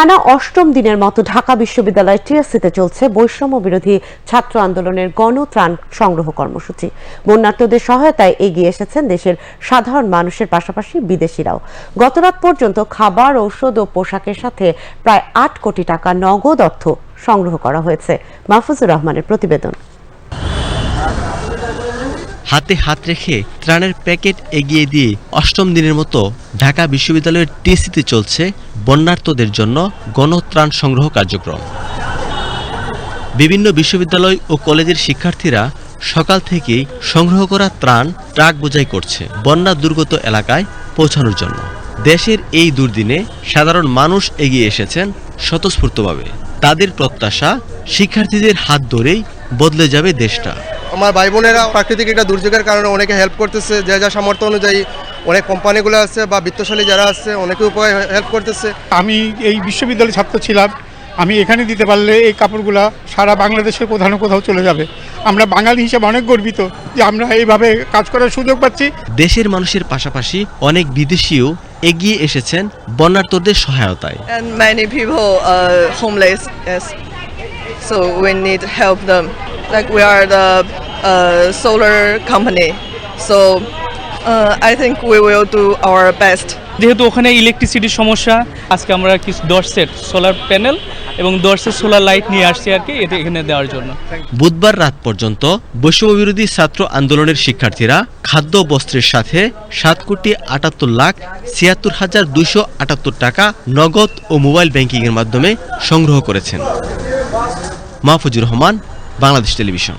টানা অষ্টম দিনের মতো ঢাকা বিশ্ববিদ্যালয় টিএসসিতে চলছে বৈষম্য বিরোধী ছাত্র আন্দোলনের গণত্রাণ সংগ্রহ কর্মসূচি। বন্যার্থদের সহায়তায় এগিয়ে এসেছেন দেশের সাধারণ মানুষের পাশাপাশি বিদেশিরাও। গতরাত পর্যন্ত খাবার, ঔষধ ও পোশাকের সাথে প্রায় আট কোটি টাকা নগদ অর্থ সংগ্রহ করা হয়েছে। মাহফুজুর রহমানের প্রতিবেদন। হাতে হাত রেখে ত্রাণের প্যাকেট এগিয়ে দিয়ে অষ্টম দিনের মতো ঢাকা বিশ্ববিদ্যালয়ের টিএসিতে চলছে বন্যার্তদের জন্য গণত্রাণ সংগ্রহ কার্যক্রম। বিভিন্ন বিশ্ববিদ্যালয় ও কলেজের শিক্ষার্থীরা সকাল থেকেই সংগ্রহ করা ত্রাণ ট্রাক বোঝাই করছে বন্যা দুর্গত এলাকায় পৌঁছানোর জন্য। দেশের এই দুর্দিনে সাধারণ মানুষ এগিয়ে এসেছেন স্বতঃস্ফূর্তভাবে। তাদের প্রত্যাশা শিক্ষার্থীদের হাত ধরেই বদলে যাবে দেশটা। আমার ভাই বোনেরা প্রাকৃতিক একটা দুর্যোগের কারণে অনেকে হেল্প করতেছে যে যা সামর্থ্য অনুযায়ী অনেক কোম্পানিগুলো আছে বা বিত্তশালী যারা আছে অনেকে উপায় হেল্প করতেছে। আমি এই বিশ্ববিদ্যালয়ের ছাত্র ছিলাম। আমি এখানে দিতে পারলে এই কাপড়গুলা সারা বাংলাদেশের কোথাও না কোথাও চলে যাবে। আমরা বাঙালি হিসেবে অনেক গর্বিত যে আমরা এইভাবে কাজ করার সুযোগ পাচ্ছি। দেশের মানুষের পাশাপাশি অনেক বিদেশিও এগিয়ে এসেছেন বন্যার্তদের সহায়তায়। And many people are homeless. Yes, so we need help them. Like we are the uh, solar company, so uh, I think we will do our best. যেহেতু ওখানে ইলেকট্রিসিটির সমস্যা আজকে আমরা কিছু দশ সেট সোলার প্যানেল এবং দশ সেট সোলার লাইট নিয়ে আসছি আর কি এটা এখানে দেওয়ার জন্য। বুধবার রাত পর্যন্ত বৈষম্যবিরোধী ছাত্র আন্দোলনের শিক্ষার্থীরা খাদ্য বস্ত্রের সাথে সাত কোটি আটাত্তর লাখ ছিয়াত্তর হাজার দুশো আটাত্তর টাকা নগদ ও মোবাইল ব্যাংকিংয়ের মাধ্যমে সংগ্রহ করেছেন। মাহফুজুর রহমান বাংলাদেশ টেলিভিশন।